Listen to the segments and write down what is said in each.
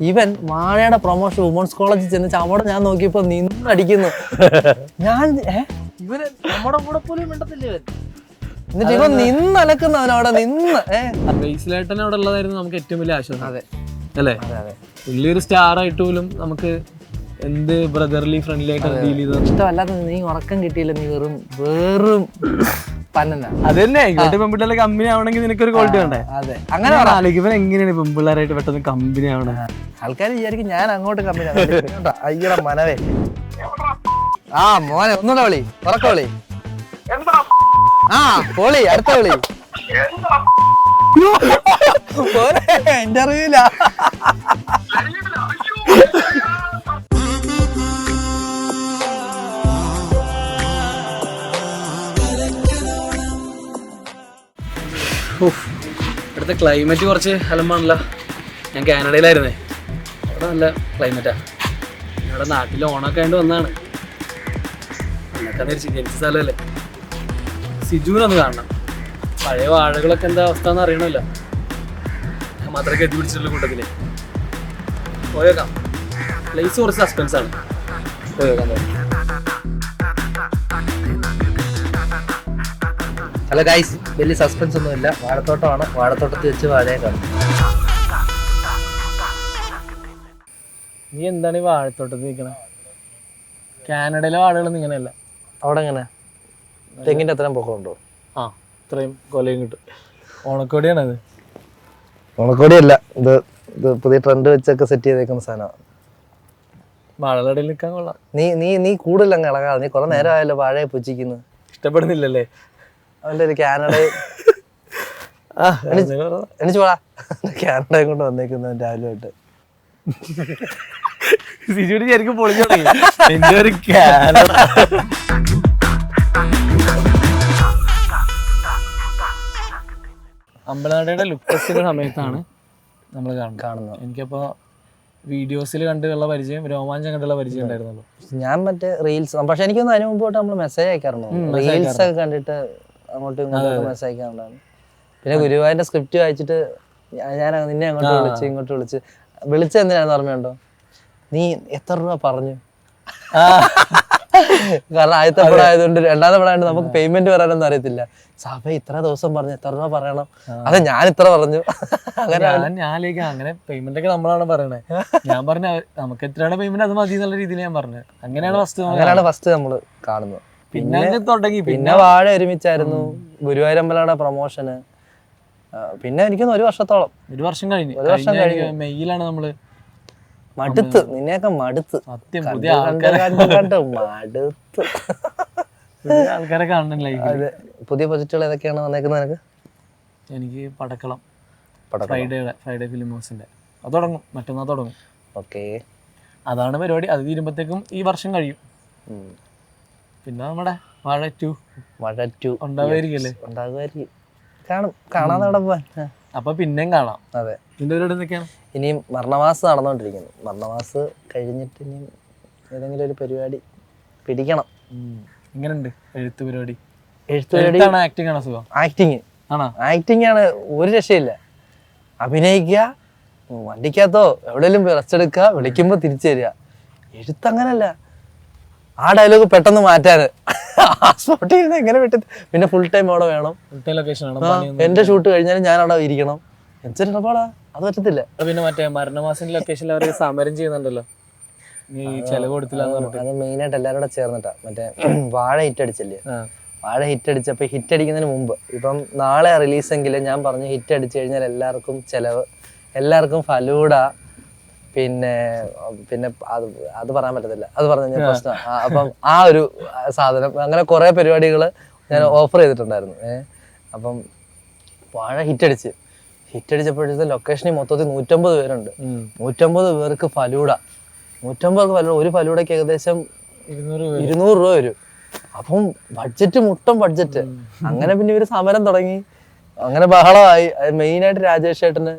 ഇവൻ വാഴയുടെ promotion women's കോളേജിൽ ചെന്ന് അവിടെ ഞാൻ നോക്കിയപ്പോ നിന്നടിക്കുന്നു ഞാൻ? ഇവന് നമ്മുടെ കൂടെ പോലും മിണ്ടത്തില്ല ഇവൻ. എന്നിട്ട് ഇവൻ നിന്നലക്കുന്നവൻ അവിടെ നിന്ന് ഏഹ്ലേട്ടൻ അവിടെ ഉള്ളതായിരുന്നു നമുക്ക് ഏറ്റവും വലിയ ആശ്വാസം. അതെ. അല്ലേ? ഒരു സ്റ്റാർ ആയിട്ട് പോലും നമുക്ക് എന്ത് ബ്രദർലി ഫ്രണ്ട്ലി ആയിട്ട് ഡീൽ ചെയ്തത്? ഇഷ്ടമല്ലാത്ത നീ ഉറക്കം കിട്ടിയില്ല നീ വെറും വെറും പന്നന. അത് തന്നെ ഇങ്ങോട്ട് പെൺപിള്ളേരെ കമ്പനി ആവണമെങ്കിൽ നിനക്കൊരു ക്വാളിറ്റി വേണ്ടേ? അതെ. അങ്ങനെ ആലോചിക്കും ഇവൻ എങ്ങനെയാണ് പെൺപിള്ളേരായിട്ട് പെട്ടെന്ന് കമ്പനി ആവണേ? ആൾക്കാർ വിചാരിക്കും ഞാൻ അങ്ങോട്ട് കമ്പനി അയ്യട മനവേ. ആ മോനെ ഒന്നുകൂടെ വിളി. തുറക്ക വിളി. ആ പോളി അടുത്ത വിളി. ഇന്റർവ്യൂല ഇവിടുത്തെ ക്ലൈമറ്റ് കുറച്ച് അലമ്പാണല്ലോ. ഞാൻ കാനഡയിലായിരുന്നേ. അവിടെ നല്ല ക്ലൈമറ്റാണ് ഇവിടെ നാട്ടിൽ ഓണൊക്കെ ആയിട്ട് വന്നതാണ്. എന്നൊക്കെ ജനിച്ച സ്ഥലമല്ലേ. സിജുവിനൊന്ന് കാണണം. പഴയ വാഴകളൊക്കെ എന്താ അവസ്ഥ എന്ന് അറിയണമല്ലോ. ഞാൻ മാത്രമേ കെട്ടി പിടിച്ചിട്ടുള്ള കൂട്ടത്തിൽ. പോയേക്കാം. പ്ലേസ് കുറച്ച് സസ്പെൻസ് ആണ്. പോയേക്കാം. ഹലോ ഗൈസ് വലിയ സസ്പെൻസ് ഒന്നുമില്ല. വാഴത്തോട്ടമാണ്. വാഴത്തോട്ടത്തിൽ വെച്ച് വാഴയെ കാണും. നീ എന്താണ് ഈ വാഴത്തോട്ടത്തിൽ നിൽക്കണേ? കാനഡയിലെ വാഴകളൊന്നും ഇങ്ങനെയല്ല. അവിടെ എങ്ങനെ? തെങ്ങിന്റെ അത്രയും പൊക്കമുണ്ടോ ആ ഇത്രയും കൊലയും കിട്ടും. ഓണക്കോടിയാണത്. ഓണക്കോടിയല്ല. ഇത് ഇത് പുതിയ ട്രെൻഡ് വെച്ചൊക്കെ സെറ്റ് ചെയ്തേക്കുന്ന സാധനമാണ്. വാഴകളുടെ നിൽക്കാൻ കൊള്ളാം. നീ നീ നീ കൂടുതൽ അങ്ങ് ഇളകാതെ നീ കുറെ നേരമായല്ലോ വാഴയെ പുച്ഛിക്കുന്നു ഇഷ്ടപ്പെടുന്നില്ലല്ലേ? അവന്റെ ഒരു കാനഡ ആ എണിച്ചു പോടാ. കാനഡയും കൊണ്ട് വന്നേക്കുന്നു രാവിലെ തൊട്ട്. സിജുടി ശരിക്കും പൊളിഞ്ഞു തുടങ്ങി. എന്റെ ഒരു കാനഡ അമ്പലനടയുടെ ലുക്കസിന്റെ സമയത്താണ് നമ്മൾ കാണുന്നത്. എനിക്കപ്പോ വീഡിയോസിൽ കണ്ടുള്ള പരിചയം രോമാഞ്ചം കണ്ടുള്ള പരിചയം ഉണ്ടായിരുന്നല്ലോ ഞാൻ മറ്റേ റീൽസ് പക്ഷെ എനിക്കൊന്നും അതിന് മുമ്പോട്ട് നമ്മൾ മെസ്സേജ് അയക്കാറുണ്ട്. റീൽസ് ഒക്കെ കണ്ടിട്ട് അങ്ങോട്ടും ഇങ്ങോട്ടും അയക്കാറുണ്ടായിരുന്നു പിന്നെ ഗുരുവായൂരിന്റെ സ്ക്രിപ്റ്റ് വായിച്ചിട്ട് ഞാൻ നിന്നെ അങ്ങോട്ട് വിളിച്ച് ഇങ്ങോട്ട് വിളിച്ച്. വിളിച്ച എന്തിനാന്ന് ഓർമ്മയുണ്ടോ? നീ എത്ര രൂപ പറഞ്ഞു? കാരണം ആദ്യത്തെ പടം ആയതുകൊണ്ട് രണ്ടാമത്തെ പടം ആയതുകൊണ്ട് നമുക്ക് പേയ്മെന്റ് വരാനൊന്നും അറിയത്തില്ല. സഭ ഇത്ര ദിവസം പറഞ്ഞു എത്ര രൂപ പറയണം? അതെ ഞാൻ ഇത്ര പറഞ്ഞു. അങ്ങനെ അങ്ങനെ പേയ്മെന്റ് ഒക്കെ നമ്മളാണ് പറയണേ. ഞാൻ പറഞ്ഞ നമുക്ക് എത്രയാണ് പേയ്മെന്റ് അത് മതി എന്നുള്ള രീതിയിൽ ഞാൻ പറഞ്ഞു അങ്ങനെയാണ് ഫസ്റ്റ് അങ്ങനെയാണ് ഫസ്റ്റ് നമ്മൾ കാണുന്നത്. പിന്നെ തുടങ്ങി പിന്നെ വാഴ ഒരുമിച്ചായിരുന്നു. ഗുരുവായൂരമ്പലയുടെ പ്രൊമോഷന് പിന്നെ എനിക്ക് ഒരു വർഷത്തോളം. ഒരു വർഷം കഴിഞ്ഞു. ഒരു വർഷം കഴിഞ്ഞു മെയ്യിലാണ് നമ്മൾ മടുത്ത് നിന്നെയൊക്കെ മടുത്ത്. സത്യം പുതിയ കണ്ട് കണ്ട് മടുത്ത്. പുതിയ ആൾക്കാരെ കാണണല്ലേ അതെ. പുതിയ പ്രൊജക്റ്റുകൾ ഏതൊക്കെയാണ് വന്നേക്കുന്നത് നിനക്ക്? എനിക്ക് പടക്കളം. പടക്കം ഫ്രൈഡേയുടെ ഫ്രൈഡേ ഫിലിം ഹൗസിന്റെ അത് തുടങ്ങും മറ്റന്നാൾ തുടങ്ങും. ഓക്കെ. അതാണ് പരിപാടി. അത് തീരുമ്പോഴത്തേക്കും ഈ വർഷം കഴിയും. പിന്നെ നമ്മുടെ മഴ ടു. മഴ ടു. ഉണ്ടാവുമായിരിക്കല്ലേ ഉണ്ടാകുമായിരിക്കും കാണും. കാണാതെ അവിടെ പോവാൻ. അപ്പൊ പിന്നെയും കാണാം. അതെ. ഇതിന്റെ പരിപാടി എന്തൊക്കെയാണ്? ഇനിയും മരണമാസ് നടന്നുകൊണ്ടിരിക്കുന്നു. മരണമാസ് കഴിഞ്ഞിട്ട് ഇനിയും ഏതെങ്കിലും ഒരു പരിപാടി പിടിക്കണം. എങ്ങനെയുണ്ട് എഴുത്ത് പരിപാടി? എഴുത്ത് പരിപാടി ആക്ടിങ് ആണോ സുഖം? ആക്ടിങ് ആണോ? ആക്ടിങ് ആണ്. ഒരു രക്ഷയില്ല. അഭിനയിക്കുക വണ്ടിക്കകത്തോ എവിടെയെങ്കിലും റെസ്റ്റ് എടുക്കുക വിളിക്കുമ്പോൾ തിരിച്ചു തരിക എഴുത്ത് അങ്ങനല്ല. ആ ഡയലോഗ് പെട്ടെന്ന് മാറ്റാന് ആ സ്പോട്ടിൽ നിന്ന് എങ്ങനെ വിട്ട് പിന്നെ ഫുൾ ടൈം അവിടെ വേണം. ലൊക്കേഷൻ എന്റെ ഷൂട്ട് കഴിഞ്ഞാലും ഞാൻ അവിടെ ഇരിക്കണം. എന്തൊരുപാടാ അത് പറ്റത്തില്ല. പിന്നെ മറ്റേ മരണമാസിന്റെ ലൊക്കേഷനിൽ അവർ സമരം ചെയ്യുന്നുണ്ടല്ലോ. നീ ചെലവ് കൊടുത്തില്ല അത് മെയിൻ ആയിട്ട് എല്ലാവരും കൂടെ ചേർന്നിട്ടാ. മറ്റേ വാഴ ഹിറ്റ് അടിച്ചില്ലേ? വാഴ ഹിറ്റ് അടിച്ചപ്പോൾ ഹിറ്റ് അടിക്കുന്നതിന് മുമ്പ് ഇപ്പം നാളെ റിലീസ് റിലീസെങ്കിലും ഞാൻ പറഞ്ഞു ഹിറ്റ് അടിച്ചു കഴിഞ്ഞാൽ എല്ലാവർക്കും ചെലവ് എല്ലാവർക്കും ഫലൂഡ പിന്നെ പിന്നെ അത് അത് പറയാൻ പറ്റത്തില്ല. അത് പറഞ്ഞു കഴിഞ്ഞാൽ പ്രശ്നം. അപ്പം ആ ഒരു സാധനം അങ്ങനെ കുറെ പരിപാടികൾ ഞാൻ ഓഫർ ചെയ്തിട്ടുണ്ടായിരുന്നു. ഏഹ് അപ്പം വാഴ ഹിറ്റടിച്ച്. ഹിറ്റടിച്ചപ്പോഴത്തെ ഹിറ്റ് ലൊക്കേഷനിൽ മൊത്തത്തിൽ നൂറ്റമ്പത് പേരുണ്ട്. നൂറ്റമ്പത് പേർക്ക് ഫലൂഡ നൂറ്റമ്പത് ഫലൂഡ ഒരു ഫലൂഡയ്ക്ക് ഏകദേശം ഇരുന്നൂറ് രൂപ വരും. അപ്പം ബഡ്ജറ്റ് മുട്ടം ബഡ്ജറ്റ് അങ്ങനെ പിന്നെ ഇവർ സമരം തുടങ്ങി. അങ്ങനെ ബഹളമായി. മെയിനായിട്ട് രാജേഷ് ചേട്ടന്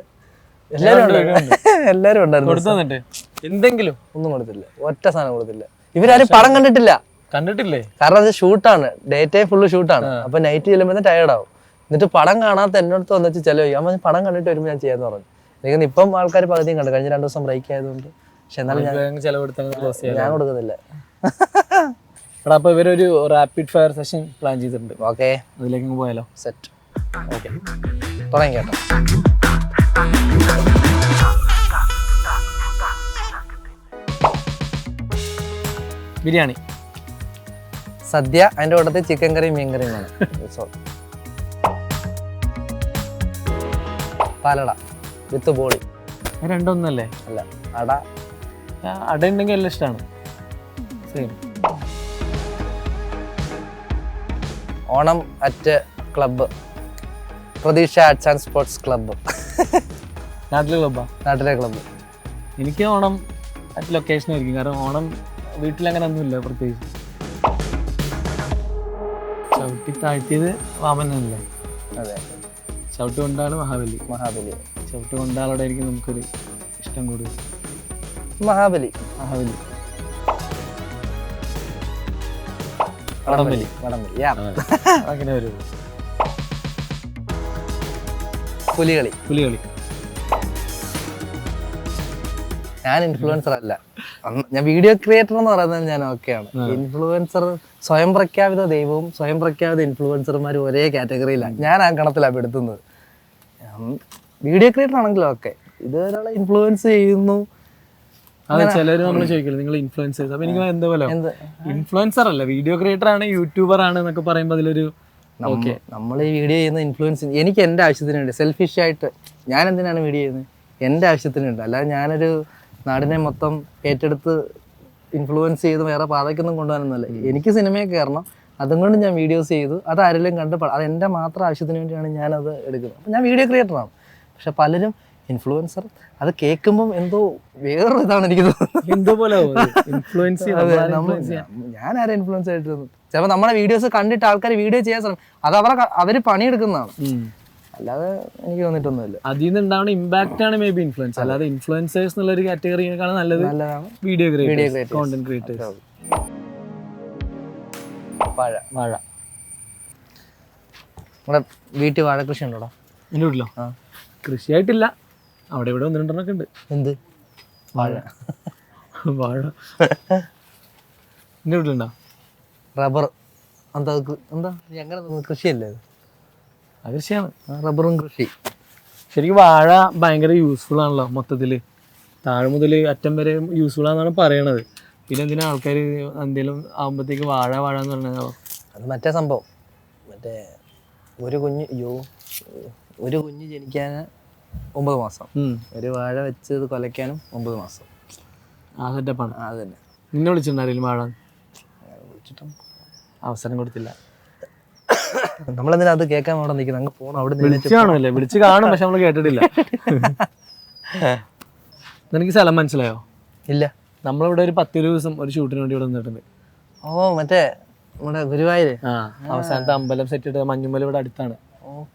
എല്ലാരും ഉണ്ടായിരുന്നു. എന്തെങ്കിലും? ഒന്നും കൊടുത്തില്ല. ഒറ്റ സാധനം കൊടുത്തില്ല. ഇവരാരും പടം കണ്ടിട്ടില്ല. കണ്ടിട്ടില്ലേ? കാരണം അത് ഷൂട്ടാണ്. ഡേ ടൈം ഫുള്ള് ഷൂട്ടാണ്. അപ്പൊ നൈറ്റ് ചെല്ലുമ്പോൾ ടയർഡ് ആവും. എന്നിട്ട് പടം കാണാത്ത എന്നോട് വന്നിട്ട് ചെലവ് ഞാൻ പറഞ്ഞു പടം കണ്ടിട്ട് വരുമ്പോൾ ഞാൻ ചെയ്യാന്ന് പറഞ്ഞു. എനിക്ക് തോന്നുന്നു ഇപ്പം ആൾക്കാർ പകുതിയും കണ്ടു. കഴിഞ്ഞ രണ്ടു ദിവസം ബ്രേക്ക് ആയതുകൊണ്ട്. പക്ഷെ എന്നാലും ഞാൻ ഞാൻ കൊടുക്കുന്നില്ല. എടാ അപ്പൊ ഇവരൊരു റാപ്പിഡ് ഫയർ സെഷൻ പ്ലാൻ ചെയ്തിട്ടുണ്ട്. ഓക്കെ അതിലേക്ക് പോയാലോ? സെറ്റ് ഓക്കെ തുടങ്ങി കേട്ടോ. ബിരിയാണി. സദ്യ അതിന്റെ കൂട്ടത്തിൽ ചിക്കൻ കറിയും മീൻ കറിയും വേണം പാലട വിത്ത് ബോളി. രണ്ടൊന്നല്ലേ? അല്ല അട. അട ഉണ്ടെങ്കിൽ എല്ലാം ഇഷ്ടമാണ് same Onam at club Pratheeksha arts and sports club നാട്ടിലെ ക്ലബ്ബാ നാട്ടിലെ ക്ലബ്ബ് എനിക്ക് ഓണം അറ്റ് ലൊക്കേഷൻ ആയിരിക്കും. കാരണം ഓണം വീട്ടിൽ അങ്ങനെ ഒന്നുമില്ല പ്രത്യേകിച്ച്. ചവിട്ടി താഴ്ത്തിയത് വാമനല്ലേ അതെ. ചവിട്ട് കൊണ്ടാണ് മഹാബലി. മഹാബലി. ചവിട്ട് കൊണ്ടാളോടെ ആയിരിക്കും നമുക്കൊരു ഇഷ്ടം കൂടുതൽ മഹാബലി. മഹാബലി. വടംവലി. വടംവലി. യാ അങ്ങനെ വരും പുലികളി. പുലികളി. ഞാൻ ഇൻഫ്ലുവൻസർ അല്ല. ഞാൻ വീഡിയോ ക്രിയേറ്റർ എന്ന് പറയുന്നത് ഞാൻ ഓക്കെയാണ് ഇൻഫ്ലുവൻസർ സ്വയം പ്രഖ്യാപിത ദൈവവും സ്വയം പ്രഖ്യാപിത ഇൻഫ്ലുവൻസർമാരും ഒരേ കാറ്റഗറിയിലാണ് ഞാൻ ആ കണത്തിലാണ് പെടുത്തുന്നത് വീഡിയോ ക്രിയേറ്റർ ആണെങ്കിലും ഓക്കെ ഇത് ഒരാളെ ഇൻഫ്ലുവൻസ് ചെയ്യുന്നു. അത് ചിലര് നമ്മൾ ചോദിക്കില്ല നിങ്ങൾ അപ്പൊ എനിക്ക് എന്താ പോലെ? ഇൻഫ്ലുവൻസർ അല്ല വീഡിയോ ക്രിയേറ്റർ ആണ് യൂട്യൂബർ ആണ് എന്നൊക്കെ പറയുമ്പോൾ അതിലൊരു നമ്മൾ ഈ വീഡിയോ ചെയ്യുന്ന ഇൻഫ്ലുവൻസ് എനിക്ക് എന്റെ ആവശ്യത്തിനുണ്ട്. സെൽഫിഷ് ആയിട്ട് ഞാൻ എന്തിനാണ് വീഡിയോ ചെയ്യുന്നത്? എന്റെ ആവശ്യത്തിനുണ്ട്. അല്ലാതെ ഞാനൊരു നാടിനെ മൊത്തം ഏറ്റെടുത്ത് ഇൻഫ്ലുവൻസ് ചെയ്ത് വേറെ പാതയ്ക്കൊന്നും കൊണ്ടുപോകാനൊന്നുമല്ല എനിക്ക് സിനിമയൊക്കെ കയറണം അതും കൊണ്ട് ഞാൻ വീഡിയോസ് ചെയ്തു. അത് ആരെങ്കിലും കണ്ട് അത് എന്റെ മാത്രം ആവശ്യത്തിന് വേണ്ടിയാണ് ഞാനത് എടുക്കുന്നത്. അപ്പം ഞാൻ വീഡിയോ ക്രിയേറ്ററാണ് പക്ഷെ പലരും ഇൻഫ്ലുവൻസർ അത് കേൾക്കുമ്പം എന്തോ വേറൊരു ഇതാണ് എനിക്ക് തോന്നുന്നത്. എന്തോ പോലെ ഇൻഫ്ലുവൻസ് ഞാൻ ആരെ ഇൻഫ്ലുവൻസ് ആയിട്ട് ചിലപ്പോൾ നമ്മുടെ വീഡിയോസ് കണ്ടിട്ട് ആൾക്കാർ വീഡിയോ ചെയ്യാൻ ശ്രമിക്കും അത് അവരെ അവർ പണിയെടുക്കുന്നതാണ്. അല്ലാതെ എനിക്ക് തോന്നിട്ടൊന്നുമില്ല അതിൽ നിന്നുണ്ടാവുന്ന ഇമ്പാക്റ്റ് ആണ് മേ ബി ഇൻഫ്ലുവൻസ് അല്ലാതെ ഇൻഫ്ലുവൻസേഴ്സ് എന്നുള്ള ഒരു കാറ്റഗറിയേക്കാൾ നല്ലത് വീഡിയോ ക്രിയേറ്റേഴ്സ്. കോണ്ടന്റ് ക്രിയേറ്റേഴ്സ് വാഴ വാഴ നമ്മുടെ വീട്ടിൽ വാഴ കൃഷി ഉണ്ടോടാ എന്റെ വീട്ടിലോ കൃഷിയായിട്ടില്ല. അവിടെ ഇവിടെ ഒന്ന് രണ്ടെണ്ണമൊക്കെ ഉണ്ട്. എന്ത്? വാഴ വാഴ. എന്റെ വീട്ടിലുണ്ടോ? റബ്ബർ. എന്താ എന്താ? എങ്ങനെ കൃഷിയല്ലേ അത് കൃഷിയാണ്. റബ്ബറും കൃഷി. ശരിക്കും വാഴ ഭയങ്കര യൂസ്ഫുൾ ആണല്ലോ മൊത്തത്തിൽ താഴെ മുതൽ അറ്റം വരെ യൂസ്ഫുൾ ആണെന്നാണ് പറയണത്. പിന്നെ എന്തിനാ ആൾക്കാർ എന്തെങ്കിലും ആകുമ്പോഴത്തേക്ക് വാഴ വാഴ എന്ന് പറഞ്ഞാൽ അത് മറ്റേ സംഭവം. മറ്റേ ഒരു കുഞ്ഞ് യോ ഒരു കുഞ്ഞ് ജനിക്കാൻ ഒമ്പത് മാസം. ഒരു വാഴ വെച്ച് ഇത് കൊലയ്ക്കാനും ഒമ്പത് മാസം. ആ സെറ്റപ്പാണ് അത് തന്നെ. നിന്നെ വിളിച്ചിട്ടുണ്ടായിരുന്നു വാഴ? വിളിച്ചിട്ടും അവസരം കൊടുത്തില്ല. നമ്മളെന്തിനാ അത് കേൾക്കാൻ അവിടെ നിൽക്കുന്നത് അങ്ങ് പോകണം അവിടെ നിന്ന് വിളിച്ചു കാണും പക്ഷെ നമ്മൾ കേട്ടിട്ടില്ല. നിനക്ക് സ്ഥലം മനസ്സിലായോ? ഇല്ല. നമ്മളിവിടെ ഒരു പത്ത് ദിവസം ഒരു ഷൂട്ടിന് വേണ്ടി ഇവിടെ നിന്നിട്ടുണ്ട്. ഓ മറ്റേ നമ്മുടെ ഗുരുവായൂര്? ആ അവസാനത്തെ അമ്പലം സെറ്റ് ഇട്ട് മഞ്ഞുമല ഇവിടെ അടുത്താണ്.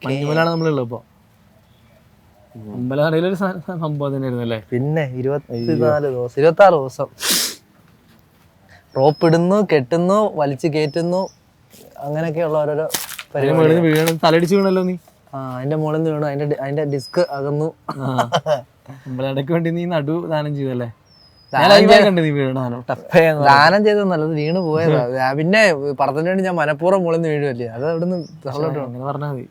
മഞ്ഞുമലാണ് നമ്മളുള്ളത് ഇപ്പോൾ അമ്പലം ഒരു സംഭവം തന്നെയായിരുന്നു അല്ലേ പിന്നെ ഇരുപത്തിനാല് ദിവസം ഇരുപത്തി ആറ് ദിവസം. റോപ്പ് ഇടുന്നു കെട്ടുന്നു വലിച്ചു കയറ്റുന്നു. അങ്ങനെയൊക്കെയുള്ള ഓരോരോ തലടിച്ചു പരിപാടി വീണ് തലടിച്ച് വീണല്ലോ നീ? ആ അതിന്റെ മുകളിൽ നിന്ന് വീണു. അതിന്റെ അതിന്റെ ഡിസ്ക് അകന്നു. ഇടയ്ക്ക് വേണ്ടി നീ നടു ദാനം ചെയ്തല്ലേ ദാനം ചെയ്തൊന്നല്ല അത്. വീണ് പോയതാ. പിന്നെ പടത്തിന് വേണ്ടി ഞാൻ മനഃപൂർവം മുകളിൽ നിന്ന് വീഴുമല്ലേ അത് അവിടുന്ന് പറഞ്ഞാൽ മതി.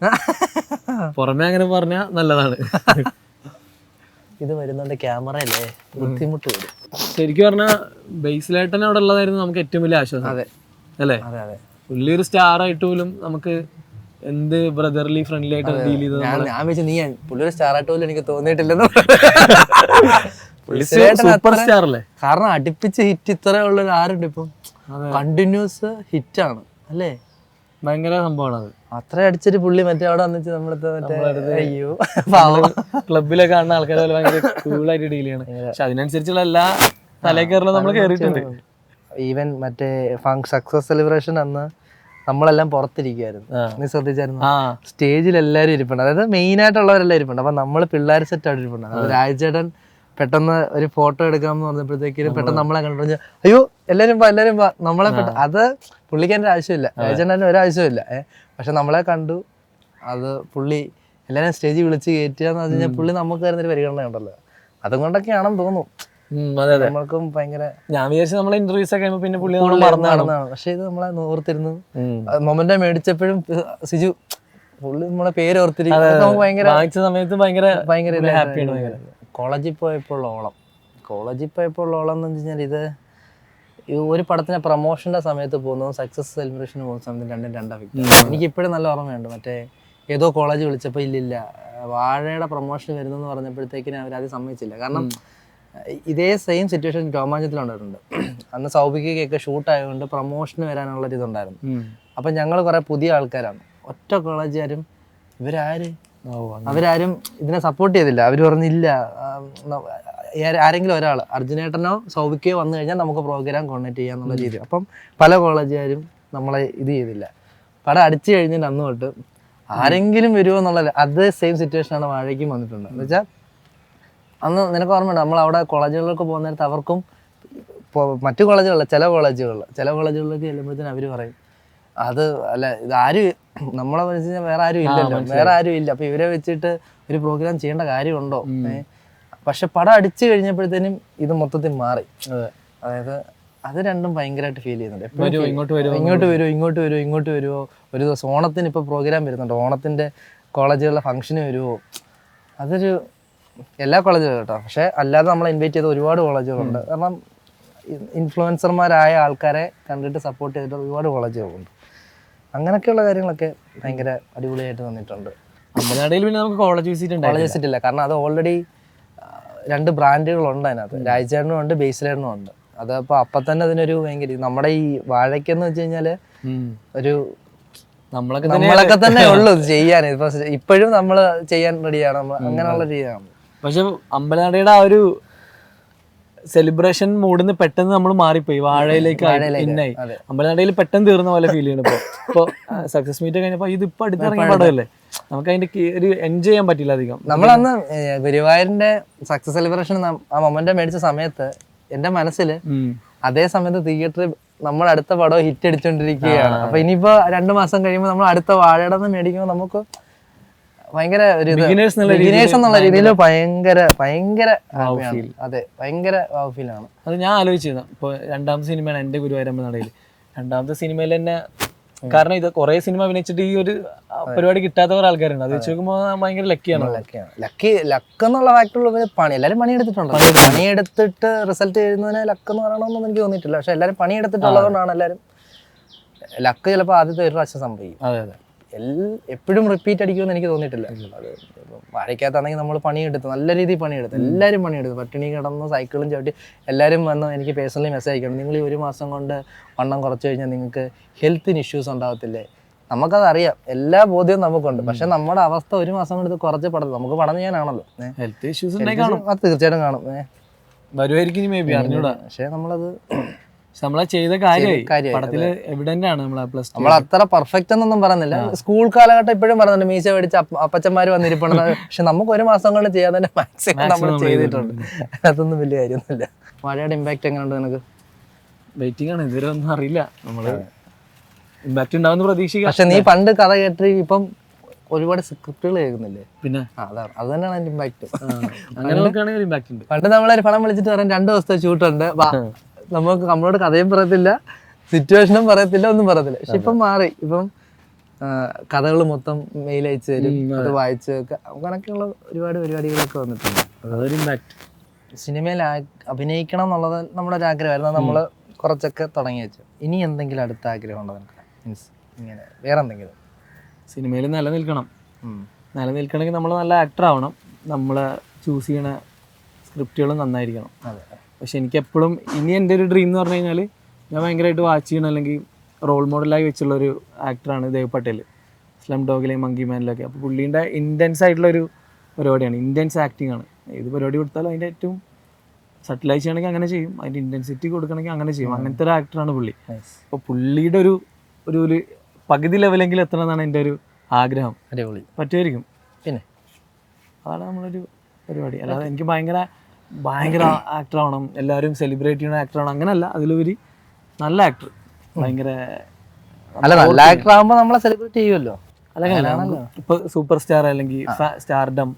പുറമെ അങ്ങനെ പറഞ്ഞാൽ നല്ലതാണ്. ഇത് വരുന്നത് ക്യാമറ അല്ലേ? ബുദ്ധിമുട്ട് വരും. ശരിക്കും പറഞ്ഞാൽ ബേസിലായിട്ട് അവിടെ ഉള്ളതായിരുന്നു നമുക്ക് ഏറ്റവും വലിയ ആശ്വാസം. അതെ. അല്ലേ? അതെ അതെ. പുള്ളി ഒരു സ്റ്റാർ ആയിട്ട് പോലും നമുക്ക് എന്ത് ബ്രദർലി ഫ്രണ്ട്ലി ആയിട്ട് ഡീൽ ചെയ്തത് ഞാൻ ഞാൻ വെച്ച് നീ പുള്ളി ഒരു സ്റ്റാർ ആയിട്ട് പോലും എനിക്ക് തോന്നിയിട്ടില്ലെന്ന് സൂപ്പർ സ്റ്റാർ അല്ലേ? കാരണം അടുപ്പിച്ച് ഹിറ്റ് ഇത്ര ഉള്ള ആരുണ്ട് ഇപ്പം. അതെ. കണ്ടിന്യൂസ് ഹിറ്റ് ആണ് അല്ലേ? ഭയങ്കര സംഭവമാണ് അത് അത്ര അടിച്ചൊരു പുള്ളി മറ്റേ അവിടെ വന്നിട്ട് നമ്മളെ മറ്റേ അയ്യോ. ക്ലബിലൊക്കെ കാണുന്ന ആൾക്കാരെ പോലെ ഭയങ്കര കൂളായിട്ട് ഡീൽ ചെയ്യണം. പക്ഷെ അതിനനുസരിച്ചുള്ള എല്ലാ തലേ കയറലും നമ്മൾ കയറിയിട്ടുണ്ട് ഈവൻ മറ്റേ സക്സസ് സെലിബ്രേഷൻ അന്ന് നമ്മളെല്ലാം പുറത്തിരിക്കുമായിരുന്നു. നീ ശ്രദ്ധിച്ചായിരുന്നു? സ്റ്റേജിൽ എല്ലാവരും ഇരിപ്പുണ്ട്. അതായത് മെയിൻ ആയിട്ടുള്ളവരെല്ലാം ഇരിപ്പുണ്ട്. അപ്പൊ നമ്മൾ പിള്ളേർ സെറ്റ് ആയിട്ട് ഇരിപ്പുണ്ട്. അപ്പൊ രാജചേട്ടൻ പെട്ടെന്ന് ഒരു ഫോട്ടോ എടുക്കാമെന്ന് പറഞ്ഞപ്പോഴത്തേക്കും പെട്ടെന്ന് നമ്മളെ കണ്ടു അയ്യോ എല്ലാരും വാ എല്ലാരും വാ. നമ്മളെ അത് പുള്ളിക്ക് എന്റെ ആവശ്യമില്ല. ഏജന്റിന് ഒരു ആവശ്യമില്ല ഏഹ് പക്ഷെ നമ്മളെ കണ്ടു. അത് പുള്ളി എല്ലാവരും സ്റ്റേജിൽ വിളിച്ച് കയറ്റുക എന്ന് പറഞ്ഞു കഴിഞ്ഞാൽ പുള്ളി നമുക്ക് തരുന്നൊരു പരിഗണന ഉണ്ടല്ലോ. അതുകൊണ്ടൊക്കെയാണെന്ന് തോന്നുന്നു അതെ അതെ. നമ്മൾക്കും ഭയങ്കര ഞാൻ വിചാരിച്ചു നമ്മളെ ഇന്റർവ്യൂസ് ഒക്കെ പിന്നെ പുള്ളി പുള്ളി നമ്മളെ മറന്നു പക്ഷെ ഇത് നമ്മളെ ഓർത്തിരുന്നു. മൊമെന്റ് മേടിച്ചപ്പോഴും സിജു പുള്ളി നമ്മളെ പേര് ഓർത്തിരിക്കും. സമയത്ത് ഭയങ്കര ഭയങ്കര ഹാപ്പിയാണ് കോളേജിൽ പോയപ്പോഴുള്ള ഓളം. കോളേജിൽ പോയപ്പോഴുള്ള ഓളം എന്ന് വെച്ച് കഴിഞ്ഞാൽ ഇത് ഈ ഒരു പടത്തിന്റെ പ്രൊമോഷന്റെ സമയത്ത് പോകുന്നതും സക്സസ് സെലിബ്രേഷൻ പോകുന്ന സമയത്ത് രണ്ടും രണ്ടാ എനിക്ക് ഇപ്പോഴും നല്ല ഓർമ്മയുണ്ട്. മറ്റേ ഏതോ കോളേജ് വിളിച്ചപ്പോൾ ഇല്ലില്ല. വാഴയുടെ പ്രൊമോഷൻ വരുന്നെന്ന് പറഞ്ഞപ്പോഴത്തേക്കിന് അവർ അത് സമ്മതിച്ചില്ല. കാരണം ഇതേ സെയിം സിറ്റുവേഷൻ രോമാഞ്ചത്തിലുണ്ടായിട്ടുണ്ട് അന്ന് സൗഭിക്കൊക്കെ ഷൂട്ട് ആയതുകൊണ്ട് പ്രൊമോഷന് വരാനുള്ള ഒരു ഇതുണ്ടായിരുന്നു. അപ്പം ഞങ്ങൾ കുറേ പുതിയ ആൾക്കാരാണ്. ഒറ്റ കോളേജുകാരും ഇവരാര്? അവരാരും ഇതിനെ സപ്പോർട്ട് ചെയ്തില്ല. അവർ പറഞ്ഞില്ല. ആരെങ്കിലും ഒരാൾ അർജുനേട്ടനോ സൗഭിക്കയോ വന്നു കഴിഞ്ഞാൽ നമുക്ക് പ്രോഗ്രാം കോർഡിനേറ്റ് ചെയ്യാന്നുള്ള രീതി. അപ്പം പല കോളേജുകാരും നമ്മളെ ഇത് ചെയ്തില്ല. പടം അടിച്ചു കഴിഞ്ഞിട്ട് അന്ന് തൊട്ട് ആരെങ്കിലും വരുമോ എന്നുള്ള അതേ സെയിം സിറ്റുവേഷനാണ് വാഴയ്ക്കും വന്നിട്ടുണ്ട്. എന്ന് വെച്ചാൽ അന്ന് നിനക്ക് ഓർമ്മയുണ്ട്? നമ്മൾ അവിടെ കോളേജുകളിലൊക്കെ പോകുന്ന നേരത്ത് അവർക്കും മറ്റു കോളേജുകളിൽ ചില കോളേജുകളിൽ ചില കോളേജുകളിലേക്ക് ചെല്ലുമ്പോഴത്തേനും അവർ പറയും അത് അല്ല ഇത് ആരും നമ്മളെ വെച്ച് കഴിഞ്ഞാൽ വേറെ ആരും ഇല്ലല്ലോ. വേറെ ആരും ഇല്ല. അപ്പൊ ഇവരെ വെച്ചിട്ട് ഒരു പ്രോഗ്രാം ചെയ്യേണ്ട കാര്യമുണ്ടോ? ഏ? പക്ഷെ പടം അടിച്ചു കഴിഞ്ഞപ്പോഴത്തേനും ഇത് മൊത്തത്തിൽ മാറി. അതായത് അത് രണ്ടും ഭയങ്കരമായിട്ട് ഫീൽ ചെയ്യുന്നുണ്ട്. ഇങ്ങോട്ട് വരുമോ ഇങ്ങോട്ട് വരുമോ ഇങ്ങോട്ട് വരുമോ ഇങ്ങോട്ട് വരുമോ ഒരു ദിവസം ഓണത്തിന് ഇപ്പോൾ പ്രോഗ്രാം വരുന്നുണ്ട്. ഓണത്തിന്റെ കോളേജുകളിലെ ഫംഗ്ഷന് വരുമോ അതൊരു എല്ലാ കോളേജുകളും കേട്ടോ. പക്ഷെ അല്ലാതെ നമ്മൾ ഇൻവൈറ്റ് ചെയ്ത ഒരുപാട് കോളേജുകളുണ്ട്. കാരണം ഇൻഫ്ലുവൻസർമാരായ ആൾക്കാരെ കണ്ടിട്ട് സപ്പോർട്ട് ചെയ്തിട്ട് ഒരുപാട് കോളേജുകളുണ്ട്. അങ്ങനെയൊക്കെയുള്ള കാര്യങ്ങളൊക്കെ ഭയങ്കര അടിപൊളിയായിട്ട് തന്നിട്ടുണ്ട് അമ്പനാടയിൽ പിന്നെ നമുക്ക് കോളേജ് വിസിറ്റ് കോളേജ് വിസിറ്റ് ഇല്ല. കാരണം അത് ഓൾറെഡി രണ്ട് ബ്രാൻഡുകളുണ്ട് അതിനകത്ത്. രാജചേട്ടനും ഉണ്ട് ബേസിലേട്ടനും ഉണ്ട്. അത് അപ്പൊ അപ്പം തന്നെ അതിനൊരു ഭയങ്കര നമ്മുടെ ഈ വാഴയ്ക്കെന്ന് വെച്ച് കഴിഞ്ഞാൽ ഒരു നമ്മളൊക്കെ നമ്മളൊക്കെ തന്നെ ഉള്ളു ചെയ്യാൻ. ഇപ്പൊ ഇപ്പോഴും നമ്മൾ ചെയ്യാൻ റെഡിയാണ് നമ്മൾ അങ്ങനെയുള്ള രീതിയാണ്. പക്ഷെ അമ്പലനടയുടെ ആ ഒരു സെലിബ്രേഷൻ മൂഡിന്ന് പെട്ടെന്ന് നമ്മൾ മാറിപ്പോയി. വാഴയിലേക്ക് പിന്നായി. അമ്പലനടയിൽ പെട്ടെന്ന് തീർന്ന പോലെ ഫീൽ ചെയ്യണം ഇപ്പൊ ഇപ്പൊ സക്സസ് മീറ്റ് കഴിഞ്ഞപ്പോൾ ഇത് ഇപ്പൊ അടുത്തിറങ്ങിയ പടമല്ലേ? നമുക്ക് അതിന്റെ ഒരു എൻജോയ് ചെയ്യാൻ പറ്റില്ല അധികം. നമ്മൾ അന്ന് ഗുരുവായൂരിന്റെ സക്സസ് സെലിബ്രേഷൻ ആ മൊമെന്റ് മേടിച്ച സമയത്ത് എന്റെ മനസ്സിൽ അതേ സമയത്ത് തിയേറ്ററിൽ നമ്മൾ അടുത്ത പടം ഹിറ്റ് അടിച്ചോണ്ടിരിക്കുകയാണ്. അപ്പൊ ഇനിയിപ്പോ രണ്ടു മാസം കഴിയുമ്പോൾ നമ്മൾ അടുത്ത വാഴയുടെ മേടിക്കുമ്പോൾ നമുക്ക് ഭയങ്കര ഒരു ബിഗിനേഴ്സ് എന്നുള്ള രീതിയിൽ ഭയങ്കര ഭയങ്കര. അതെ ഭയങ്കര ഫീലാണ് അത് ഞാൻ ആലോചിച്ചിരുന്നു. ഇപ്പൊ രണ്ടാമത്തെ സിനിമയാണ് എന്റെ ഗുരുവായൂരമ്പ നടയിൽ. രണ്ടാമത്തെ സിനിമയിൽ തന്നെ കാരണം ഇത് കുറെ സിനിമ അഭിനയിച്ചിട്ട് ഈ ഒരു പരിപാടി കിട്ടാത്ത കുറെ ആൾക്കാരുണ്ട്. അത് വെച്ച് നോക്കുമ്പോൾ ഭയങ്കര ലക്കിയാണ് ലക്കി ലക്ക് ലക്ക് എന്നുള്ള ഫാക്ടറിൽ പണി. എല്ലാവരും പണിയെടുത്തിട്ടുണ്ട്. പണിയെടുത്തിട്ട് റിസൾട്ട് എഴുതുന്നതിന് ലക്ക് എന്ന് പറയണമെന്നൊന്നും എനിക്ക് തോന്നിയിട്ടില്ല. പക്ഷെ എല്ലാവരും പണിയെടുത്തിട്ടുള്ളതുകൊണ്ടാണ് എല്ലാവരും ലക്ക് ചിലപ്പോൾ ആദ്യത്തെ ഒരു പ്രാവശ്യം സംഭവിക്കും. അതെ അതെ. എപ്പോഴും റിപ്പീറ്റ് അടിക്കുമെന്ന് എനിക്ക് തോന്നിയിട്ടില്ല. വാഴയ്ക്കകത്താണെങ്കിൽ നമ്മൾ പണിയെടുത്ത് നല്ല രീതിയിൽ പണിയെടുത്ത് എല്ലാവരും പണിയെടുത്ത്. പട്ടിണി കിടന്ന് സൈക്കിളും ചവിട്ടി എല്ലാവരും വന്ന് എനിക്ക് പേഴ്സണലി മെസ്സേജ് അയക്കണം. നിങ്ങൾ ഈ ഒരു മാസം കൊണ്ട് വണ്ണം കുറച്ച് കഴിഞ്ഞാൽ നിങ്ങൾക്ക് ഹെൽത്തിന് ഇഷ്യൂസ് ഉണ്ടാകത്തില്ലേ നമുക്കത് അറിയാം. എല്ലാ ബോധ്യവും നമുക്കുണ്ട്. പക്ഷെ നമ്മുടെ അവസ്ഥ ഒരു മാസം കൊണ്ട് ഇത് കുറച്ച് പടത്ത് നമുക്ക് പടം ചെയ്യാനാണല്ലോ. ഹെൽത്ത് ഇഷ്യൂസ് കാണും. അത് തീർച്ചയായിട്ടും കാണും. പക്ഷേ വരുമായിരിക്കും നമ്മളത് പക്ഷെ നമ്മളെ ചെയ്ത കാര്യമായി കാര്യമായി, പടത്തിൽ എവിഡന്റ് ആണ് നമ്മളെ പ്ലസ് ടു നമ്മൾ അത്ര പെർഫെക്റ്റ് എന്നൊന്നും പറയുന്നില്ല. സ്കൂൾ കാലഘട്ടം ഇപ്പോഴും പറയുന്നുണ്ട് മീശ മേടിച്ച് അപ്പ- അപ്പച്ചന്മാര് വന്നിരിപ്പുണ്ട് പക്ഷെ നമുക്ക് ഒരു മാസം കൊണ്ട് ചെയ്യാൻ തന്നെ മാക്സിമം നമ്മൾ ചെയ്തിട്ടുണ്ട്. അതൊന്നും വലിയ കാര്യമൊന്നുമില്ല. മഴയുടെ ഇമ്പാക്ട് എങ്ങനെയുണ്ട് നിനക്ക്? വെയിറ്റിംഗ് ആണ്. ഇതുവരെ ഒന്നും അറിയില്ല. നമ്മൾ ഇമ്പാക്ട് ഉണ്ടാവുന്ന പ്രതീക്ഷിക്കാം. പക്ഷെ നീ പണ്ട് കഥ കേട്ട് ഇപ്പം ഒരുപാട് സ്ക്രിപ്റ്റുകൾ കേൾക്കുന്നില്ലേ? പിന്നെ? ആ, അതാണ് അത് തന്നെയാണ് അതിന്റെ ഇമ്പാക്ട് അങ്ങനെ നോക്കുകയാണെങ്കിൽ ഇമ്പാക്ട് ഉണ്ട്. പണ്ട് നമ്മളൊരു പടം വിളിച്ചിട്ട് പറയാൻ രണ്ട് ദിവസത്തെ ഷൂട്ടുണ്ട് വാ. നമുക്ക് നമ്മളോട് കഥയും പറയത്തില്ല സിറ്റുവേഷനും പറയത്തില്ല ഒന്നും പറയത്തില്ല. പക്ഷെ ഇപ്പം മാറി. ഇപ്പം കഥകൾ മൊത്തം മെയിൽ അയച്ചു തരും അത് വായിച്ച് അങ്ങനെയൊക്കെയുള്ള ഒരുപാട് പരിപാടികളൊക്കെ വന്നിട്ടുണ്ട്. അതൊരു ഇമ്പാക്ട് സിനിമയിൽ അഭിനയിക്കണം എന്നുള്ളത് നമ്മുടെ ഒരു ആഗ്രഹമായിരുന്നു. നമ്മൾ കുറച്ചൊക്കെ തുടങ്ങി വെച്ചു. ഇനി എന്തെങ്കിലും അടുത്ത ആഗ്രഹം ഉണ്ടോ നിനക്ക്? മീൻസ് ഇങ്ങനെ വേറെ എന്തെങ്കിലും? സിനിമയിൽ നിലനിൽക്കണം. നിലനിൽക്കണമെങ്കിൽ നമ്മൾ നല്ല ആക്ടർ ആവണം. നമ്മൾ ചൂസ് ചെയ്യണ സ്ക്രിപ്റ്റുകൾ നന്നായിരിക്കണം. അതെ. പക്ഷെ എനിക്ക് എപ്പോഴും ഇനി എന്റെ ഒരു ഡ്രീം എന്ന് പറഞ്ഞു കഴിഞ്ഞാൽ ഞാൻ ഭയങ്കരമായിട്ട് വാച്ച് ചെയ്യണം അല്ലെങ്കിൽ റോൾ മോഡലായി വെച്ചുള്ള ഒരു ആക്ടറാണ് ദേവ് പട്ടേൽ സ്ലം ഡോഗിലെയും മങ്കി മാനിലൊക്കെ അപ്പോൾ പുള്ളീന്റെ ഇന്റൻസ് ആയിട്ടുള്ള ഒരു പരിപാടിയാണ്. ഇന്റൻസ് ആക്ടിങ് ആണ്. ഏത് പരിപാടി കൊടുത്താലും അതിന്റെ ഏറ്റവും സട്ടിലൈസ് ചെയ്യണമെങ്കിൽ അങ്ങനെ ചെയ്യും. അതിന്റെ ഇന്റൻസിറ്റി കൊടുക്കണമെങ്കിൽ അങ്ങനെ ചെയ്യും. അങ്ങനത്തെ ഒരു ആക്ടറാണ് പുള്ളി. അപ്പോൾ പുള്ളിയുടെ ഒരു ഒരു ഒരു പകുതി ലെവലെങ്കിലും എത്തണം എന്നാണ് എന്റെ ഒരു ആഗ്രഹം. അടിപൊളി. പറ്റുമായിരിക്കും. പിന്നെ? അതാണ് നമ്മളൊരു പരിപാടി. അല്ലാതെ എനിക്ക് ഭയങ്കര ഭയങ്കര ആക്ടർ ആവണം എല്ലാവരും സെലിബ്രേറ്റ് ചെയ്യുന്ന ആക്ടർ ആവണം അങ്ങനല്ല അതിലുപരി നല്ല ആക്ടർ ഭയങ്കര അല്ല നല്ല ആക്ടർ ആവുമ്പോൾ നമ്മളെ സെലിബ്രേറ്റ് ചെയ്യുമല്ലോ ഇപ്പൊ സൂപ്പർ സ്റ്റാർ അല്ലെങ്കിൽ സ്റ്റാർഡം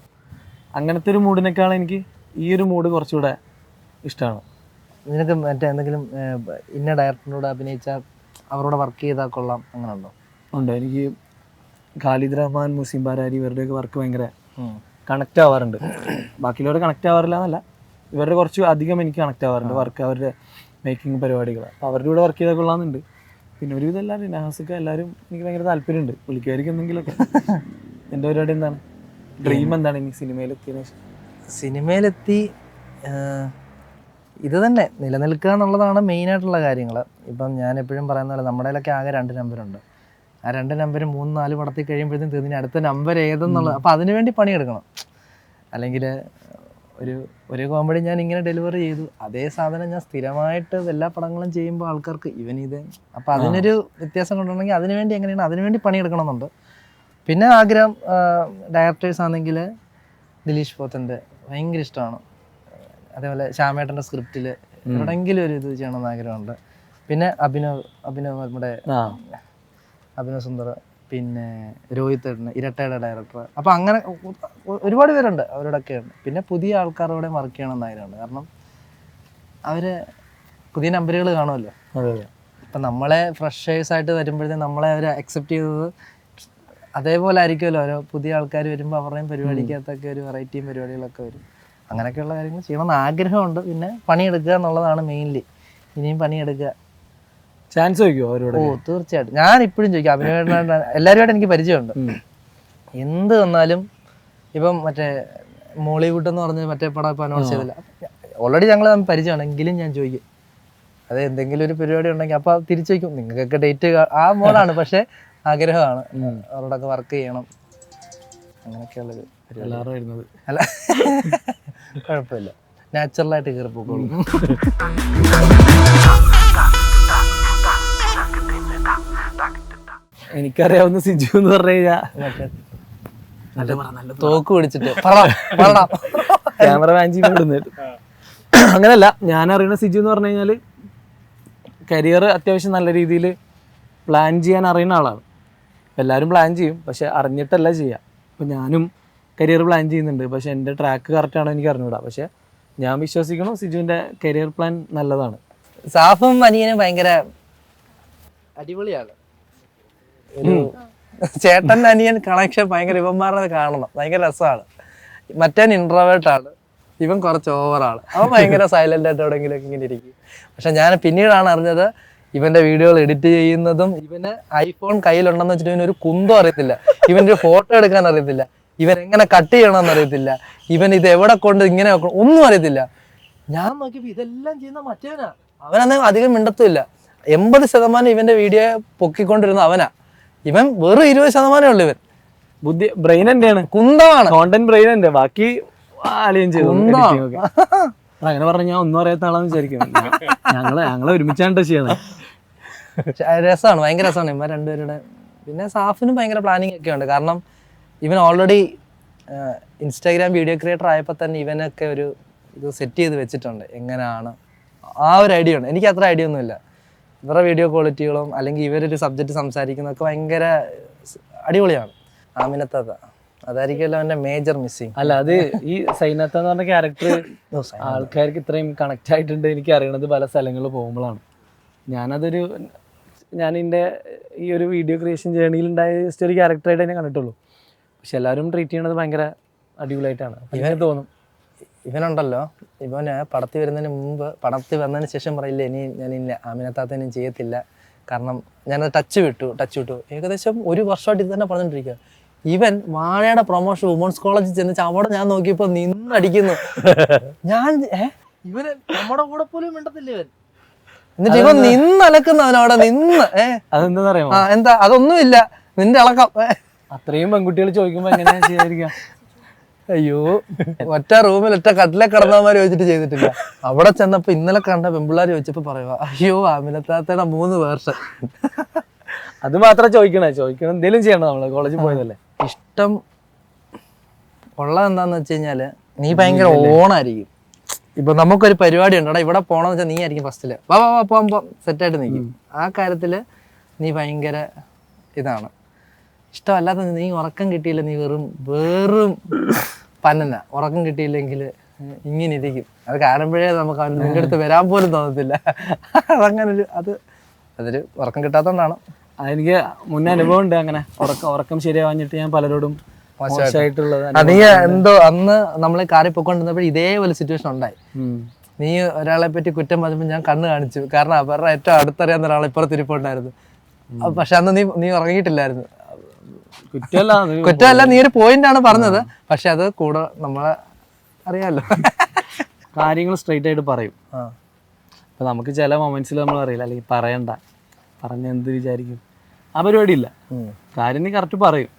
അങ്ങനത്തെ ഒരു മൂഡിനേക്കാൾ എനിക്ക് ഈ ഒരു മൂഡ് കുറച്ചുകൂടെ ഇഷ്ടമാണ് നിനക്ക് മറ്റേ എന്തെങ്കിലും ഇന്ന ഡയറക്ടറിനോട് അഭിനയിച്ച അവരോട് വർക്ക് ചെയ്താൽ കൊള്ളാം അങ്ങനെ ഉണ്ടോ? ഉണ്ട്. എനിക്ക് ഖാലിദ് റഹ്മാൻ മുസീം ബാരാരി ഇവരുടെയൊക്കെ വർക്ക് ഭയങ്കര കണക്റ്റ് ആവാറുണ്ട്. ബാക്കിയുള്ളവർ കണക്റ്റ് ആവാറില്ല എന്നല്ല. ഇവരുടെ കുറച്ച് അധികം എനിക്ക് കണക്ട് ആവാറുണ്ട്. വർക്ക് അവരുടെ മേക്കിംഗ് പരിപാടികൾ അപ്പോൾ അവരുടെ കൂടെ വർക്ക് ചെയ്താൽ കൊള്ളാമെന്നുണ്ട്. പിന്നെ ഒരുവിധം എല്ലാവരും നഹാസൊക്കെ എല്ലാവരും എനിക്ക് ഭയങ്കര താല്പര്യമുണ്ട്. പുള്ളിക്കാർക്ക് എന്തെങ്കിലുമൊക്കെ. എന്റെ പരിപാടി എന്താണ്? ഡ്രീം എന്താണ് ഇനി സിനിമയിലെത്തിയതിന് ശേഷം? സിനിമയിലെത്തി ഇത് തന്നെ. നിലനിൽക്കുക എന്നുള്ളതാണ് മെയിനായിട്ടുള്ള കാര്യങ്ങൾ. ഇപ്പം ഞാൻ എപ്പോഴും പറയുന്ന പോലെ നമ്മുടെ കയ്യിലൊക്കെ ആകെ രണ്ട് നമ്പറുണ്ട് ആ രണ്ട് നമ്പർ മൂന്ന് നാല് പടത്തിൽ കഴിയുമ്പോഴത്തേക്കും തീർന്നിന് അടുത്ത നമ്പർ ഏതെന്നുള്ളത് അപ്പം അതിനുവേണ്ടി പണിയെടുക്കണം. അല്ലെങ്കിൽ ഒരു ഒരു കോമഡി ഞാൻ ഇങ്ങനെ ഡെലിവറി ചെയ്തു. അതേ സാധനം ഞാൻ സ്ഥിരമായിട്ട് എല്ലാ പടങ്ങളും ചെയ്യുമ്പോൾ ആൾക്കാർക്ക് ഇവൻ ഇത് അപ്പൊ അതിനൊരു വ്യത്യാസം കൊണ്ടുണ്ടെങ്കിൽ അതിനുവേണ്ടി എങ്ങനെയാണ് അതിനുവേണ്ടി പണിയെടുക്കണമെന്നുണ്ട്. പിന്നെ ആഗ്രഹം ഡയറക്ടേഴ്സ് ആണെങ്കിൽ ദിലീഷ് പോത്തന്റെ ഭയങ്കര ഇഷ്ടമാണ്. അതേപോലെ ശ്യാമേട്ടന്റെ സ്ക്രിപ്റ്റിൽ എവിടെയെങ്കിലും ഒരു ഇത് ചെയ്യണമെന്ന് ആഗ്രഹമുണ്ട്. പിന്നെ അഭിനവ് അഭിനവ് നമ്മുടെ അഭിനവ് സുന്ദർ പിന്നെ രോഹിത് ഏട്ടന് ഇരട്ടയുടെ ഡയറക്ടർ അപ്പോൾ അങ്ങനെ ഒരുപാട് പേരുണ്ട് അവരോടൊക്കെ. പിന്നെ പുതിയ ആൾക്കാരോടെ വർക്ക് ചെയ്യണം എന്നായിരുന്നു കാരണം അവർ പുതിയ നമ്പറുകൾ കാണുമല്ലോ. ഇപ്പം നമ്മളെ ഫ്രഷേഴ്സ് ആയിട്ട് വരുമ്പോഴത്തേക്കും നമ്മളെ അവർ അക്സെപ്റ്റ് ചെയ്തത് അതേപോലെ ആയിരിക്കുമല്ലോ. ഓരോ പുതിയ ആൾക്കാർ വരുമ്പോൾ അവരുടെയും പരിപാടിക്കകത്തൊക്കെ ഒരു വെറൈറ്റിയും പരിപാടികളൊക്കെ വരും. അങ്ങനെയൊക്കെയുള്ള കാര്യങ്ങൾ ചെയ്യണമെന്ന് ആഗ്രഹമുണ്ട്. പിന്നെ പണിയെടുക്കുക എന്നുള്ളതാണ് മെയിൻലി ഇനിയും പണിയെടുക്കുക. ചാൻസ് ചോദിക്കുമോ അവരോട്? ഓ തീർച്ചയായിട്ടും. ഞാൻ ഇപ്പോഴും ചോദിക്കും അഭിനയമായിട്ട് എല്ലാവരുമായിട്ട് എനിക്ക് പരിചയമുണ്ട്. എന്ത് വന്നാലും ഇപ്പം മറ്റേ മോളിവുഡ് എന്ന് പറഞ്ഞ് മറ്റേ പടം ഇപ്പം അനൗൺസ് ചെയ്തില്ല. ഓൾറെഡി ഞങ്ങൾ തമ്മിൽ പരിചയമാണ് എങ്കിലും ഞാൻ ചോദിക്കും. അത് എന്തെങ്കിലും ഒരു പരിപാടി ഉണ്ടെങ്കിൽ അപ്പോൾ തിരിച്ചു വയ്ക്കും നിങ്ങൾക്കൊക്കെ ഡേറ്റ് ആ മോഡാണ് പക്ഷേ ആഗ്രഹമാണ്. അവരോടൊക്കെ വർക്ക് ചെയ്യണം. അങ്ങനെയൊക്കെയുള്ളൊരു പരിപാടി. എല്ലാവരും വരുന്നത് അല്ല. കുഴപ്പമില്ല. നാച്ചുറലായിട്ട് കയറി എനിക്കറിയാവുന്ന സിജു എന്ന് പറഞ്ഞു കഴിഞ്ഞാൽ തോക്ക് പിടിച്ചിട്ട്. പറടാ, പറടാ. ക്യാമറ മാൻ ചെയ്യുന്നുണ്ട് അങ്ങനല്ല ഞാൻ അറിയുന്ന സിജു എന്ന് പറഞ്ഞു കഴിഞ്ഞാൽ കരിയർ അത്യാവശ്യം നല്ല രീതിയിൽ പ്ലാൻ ചെയ്യാൻ അറിയുന്ന ആളാണ്. എല്ലാവരും പ്ലാൻ ചെയ്യും പക്ഷെ അറിഞ്ഞിട്ടല്ല ചെയ്യുക അപ്പം ഞാനും കരിയർ പ്ലാൻ ചെയ്യുന്നുണ്ട്. പക്ഷെ എന്റെ ട്രാക്ക് കറക്റ്റാണോ എനിക്ക് അറിഞ്ഞൂടാ. പക്ഷെ ഞാൻ വിശ്വസിക്കണം സിജുവിന്റെ കരിയർ പ്ലാൻ നല്ലതാണ്. സാഫും അനിയനും ഭയങ്കര അടിപൊളിയാണ്. ഒരു ചേട്ടൻ അനിയൻ കണക്ഷൻ ഭയങ്കര ഇവന്മാരുടെ കാണണം. ഭയങ്കര രസമാണ്. മറ്റേ ഇൻട്രവേർട്ടാണ് ആണ്. ഇവൻ കുറച്ച് ഓവറാണ് അവൻ ഭയങ്കര സൈലന്റ് ആയിട്ട് എവിടെയെങ്കിലും ഇങ്ങനെ ഇരിക്കും. പക്ഷെ ഞാൻ പിന്നീടാണ് അറിഞ്ഞത് ഇവന്റെ വീഡിയോകൾ എഡിറ്റ് ചെയ്യുന്നതും ഇവന് ഐഫോൺ കയ്യിലുണ്ടെന്ന് വെച്ചിട്ട് ഇവന് ഒരു കുന്തം അറിയത്തില്ല. ഇവന്റെ ഫോട്ടോ എടുക്കാൻ അറിയത്തില്ല. ഇവൻ എങ്ങനെ കട്ട് ചെയ്യണമെന്ന് അറിയത്തില്ല. ഇവൻ ഇത് എവിടെ കൊണ്ട് ഇങ്ങനെ വെക്കണം ഒന്നും അറിയത്തില്ല. ഞാൻ നോക്കിയപ്പോ ഇതെല്ലാം ചെയ്യുന്ന മറ്റേവനാ. അവനന്ന് അധികം മിണ്ടത്തുമില്ല. എൺപത് ശതമാനം ഇവന്റെ വീഡിയോ പൊക്കിക്കൊണ്ടിരുന്ന അവനാ. ഇവൻ വെറും ഇരുപത് ശതമാനമേ ഉള്ളു ഇവൻ. ബുദ്ധി ബ്രെയിൻ എന്റെയാണ്. കുന്തമാണ്. കോണ്ടന്റ് ബ്രെയിൻ എന്റെ. ബാക്കി ആലയം ചെയ്തു. അങ്ങനെ പറഞ്ഞ ഞാൻ ഒന്നും അറിയാത്ത ആളാന്ന് വിചാരിക്കും. ഞങ്ങൾ ഞങ്ങളെ ഞങ്ങളെ ഒരുമിച്ചാണ് ചെയ്യണേ. രസമാണ്. ഭയങ്കര രസമാണ്. ഇവ രണ്ടുപേരുടെ പിന്നെ സാഫിനും ഭയങ്കര പ്ലാനിങ് ഒക്കെ ഉണ്ട്. കാരണം ഇവൻ ഓൾറെഡി ഇൻസ്റ്റാഗ്രാം വീഡിയോ ക്രിയേറ്റർ ആയപ്പോൾ തന്നെ ഇവനൊക്കെ ഒരു ഇത് സെറ്റ് ചെയ്ത് വെച്ചിട്ടുണ്ട്. എങ്ങനെയാണ് ആ ഒരു ഐഡിയ ഉണ്ട്. എനിക്ക് അത്ര ഐഡിയ ഒന്നുമില്ല. ഇവരുടെ വീഡിയോ ക്വാളിറ്റികളും അല്ലെങ്കിൽ ഇവരൊരു സബ്ജക്റ്റ് സംസാരിക്കുന്നതൊക്കെ ഭയങ്കര അടിപൊളിയാണ്. ആമിനത്ത അതായിരിക്കുമല്ലോ അവന്റെ മേജർ മിസ്സിങ് അല്ല അത് ഈ സൈനത്ത എന്ന് പറഞ്ഞ ക്യാരക്ടർ ആൾക്കാർക്ക് ഇത്രയും കണക്ട് ആയിട്ടുണ്ട് എനിക്ക് അറിയണത് പല സ്ഥലങ്ങളിൽ പോകുമ്പോഴാണ്. ഞാനതൊരു ഞാൻ എന്റെ ഈ ഒരു വീഡിയോ ക്രിയേഷൻ ജേണിയിൽ ഉണ്ടായ ജസ്റ്റ് ഒരു ക്യാരക്ടറായിട്ട് തന്നെ കണ്ടിട്ടുള്ളൂ. പക്ഷെ എല്ലാവരും ട്രീറ്റ് ചെയ്യണത് ഭയങ്കര അടിപൊളിയായിട്ടാണ്. എനിക്ക് തോന്നും. ഇവനുണ്ടല്ലോ. ഇവന് പടത്തി വരുന്നതിന് മുമ്പ് പടത്തി വന്നതിന് ശേഷം പറയില്ല ഇനി ഞാൻ ഇല്ല ആമിനത്താത്തനും ചെയ്യത്തില്ല. കാരണം ഞാനത് ടച്ച് വിട്ടു ടച്ച് വിട്ടു. ഏകദേശം ഒരു വർഷമായിട്ട് ഇത് തന്നെ പറഞ്ഞുകൊണ്ടിരിക്കുക ഇവൻ വാഴയുടെ പ്രൊമോഷൻ വുമൻസ് കോളേജിൽ ചെന്ന് അവിടെ ഞാൻ നോക്കിയപ്പോൾ നിന്നടിക്കുന്നു. ഞാൻ ഇവന് നമ്മുടെ കൂടെ പോലും മിണ്ടത്തില്ല ഇവൻ? എന്നിട്ട് ഇവൻ നിന്നലക്കുന്ന അവനവിടെ നിന്ന് ഏഹ് എന്താ? അതൊന്നുമില്ല. നിന്റെ ഇളക്കം ഏ? അത്രയും പെൺകുട്ടികൾ ചോദിക്കുമ്പോ എങ്ങനെയാ ചെയ്യാതിരിക്കാം? അയ്യോ ഒറ്റ റൂമിൽ ഒറ്റ കട്ടിലെ കിടന്നവന്മാര് ചോദിച്ചിട്ട് ചെയ്തിട്ടില്ല. അവിടെ ചെന്നപ്പോ ഇന്നലെ കണ്ട പെമ്പിള്ളാർ ചോദിച്ചപ്പോ പറയുക അയ്യോ അമിനത്താത്തയുടെ മൂന്ന് വേർഷൻ. അത് മാത്രം ചോദിക്കണേ ചോദിക്കണം. എന്തെങ്കിലും ചെയ്യണം നമ്മൾ കോളേജിൽ പോയതല്ലേ? ഇഷ്ടം ഉള്ളത് എന്താന്ന് വെച്ച് കഴിഞ്ഞാൽ നീ ഭയങ്കര ഓണായിരിക്കും. ഇപ്പൊ നമുക്കൊരു പരിപാടി ഉണ്ടടാ ഇവിടെ പോണെന്ന് വെച്ചാൽ നീ ആയിരിക്കും ഫസ്റ്റിൽ വാ വാ വാ പോകാൻ സെറ്റായിട്ട് നിൽക്കും ആ കാര്യത്തിൽ നീ ഭയങ്കര ഇതാണ്. ഇഷ്ടമല്ലാത്ത നീ ഉറക്കം കിട്ടിയില്ല നീ വെറും വെറും പന്നന. ഉറക്കം കിട്ടിയില്ലെങ്കിൽ ഇങ്ങനെ ഇരിക്കും. അത് കാണുമ്പോഴേ നമുക്ക് അവൻ നിന്റെ അടുത്ത് വരാൻ പോലും തോന്നത്തില്ല. അതങ്ങനെ ഒരു അത് അതൊരു ഉറക്കം കിട്ടാത്തതുകൊണ്ടാണ് അതെനിക്ക് മുന്നേ അനുഭവം ഉണ്ട് അങ്ങനെ. ഉറക്കം ഉറക്കം ശരിയാവാഞ്ഞിട്ട് ഞാൻ പലരോടും മോശമായിട്ടുള്ളത് നീ എന്തോ അന്ന് നമ്മളെ കാറി പൊക്കൊണ്ടിരുന്നപ്പോൾ ഇതേപോലെ സിറ്റുവേഷൻ ഉണ്ടായി. നീ ഒരാളെ പറ്റി കുറ്റം പറഞ്ഞപ്പോൾ ഞാൻ കണ്ണ് കാണിച്ചു. കാരണം അവരുടെ ഏറ്റവും അടുത്തറിയാവുന്ന ഒരാൾ ഇപ്പുറത്തിരിപ്പുണ്ടായിരുന്നു. പക്ഷെ അന്ന് നീ നീ ഉറങ്ങിയിട്ടില്ലായിരുന്നു. കുറ്റമല്ല നീ ഒരു പോയിന്റ് ആണ് പറഞ്ഞത്. പക്ഷെ അത് കൂടെ നമ്മളെ അറിയാലോ. കാര്യങ്ങൾ സ്ട്രെയിറ്റ് ആയിട്ട് പറയും. അപ്പൊ നമുക്ക് ചില മൊമെന്റ്സിൽ നമ്മൾ അറിയില്ല അല്ലെങ്കിൽ പറയണ്ട. പറഞ്ഞ എന്ത് വിചാരിക്കും. ആ പരിപാടി ഇല്ല. കാര്യം നീ കറക്റ്റ് പറയും.